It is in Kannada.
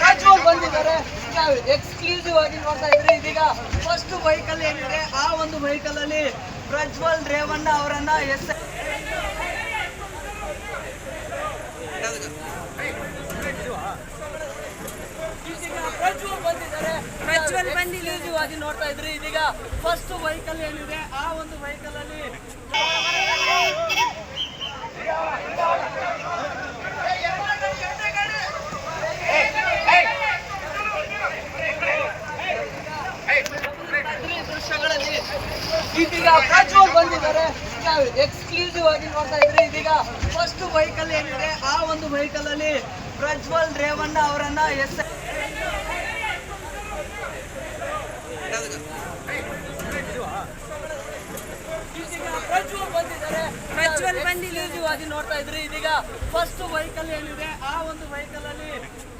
ಪ್ರಜ್ವಲ್ ಬಂದಿದ್ದಾರೆ. ಎಕ್ಸ್ಕ್ಲೂಸಿವ್ ಆಗಿ ನೋಡ್ತಾ ಇದ್ರೆ. ಇದೀಗ ಫಸ್ಟ್ ವೆಹಿಕಲ್ ಏನಿದೆ? ಆ ಒಂದು ವೆಹಿಕಲ್ ಅಲ್ಲಿ ಪ್ರಜ್ವಲ್ ರೇವಣ್ಣ ಅವರನ್ನ ಎಸ್ ಪ್ರಜ್ವಲ್ ಬಂದಿದ್ದಾರೆ. ಪ್ರಜ್ವಲ್ ಬಂದಿ ಎಕ್ಸ್ಕ್ಲೂಸಿವ್ ಆಗಿ ನೋಡ್ತಾ ಇದ್ರಿ. ಇದೀಗ ಫಸ್ಟ್ ವೆಹಿಕಲ್ ಏನಿದೆ ಆ ಒಂದು ವೆಹಿಕಲ್ ಅಲ್ಲಿ ಈ ದೃಶ್ಯಗಳಲ್ಲಿ ಇದೀಗ ಪ್ರಜ್ವಲ್ ಬಂದಿದ್ದಾರೆ. ಎಕ್ಸ್ಕ್ಲೂಸಿವ್ ಆಗಿ ನೋಡ್ತಾ ಇದ್ರೆ ಇದೀಗ ಫಸ್ಟ್ ವೆಹಿಕಲ್ ಏನಿದೆ? ಆ ಒಂದು ವೆಹಿಕಲ್ ಅಲ್ಲಿ ಪ್ರಜ್ವಲ್ ರೇವಣ್ಣ ಅವರನ್ನ ಎಸ್ ಪ್ರಜ್ವಲ್ ಬಂದಿದ್ದಾರೆ. ಪ್ರಜ್ವಲ್ ಬಂದಿ ಎಕ್ಸ್ಕ್ಲೂಸಿವ್ ಆಗಿ ನೋಡ್ತಾ ಇದ್ರಿ ಇದೀಗ ಫಸ್ಟ್ ವೆಹಿಕಲ್ ಏನಿದೆ? ಆ ಒಂದು ವೆಹಿಕಲ್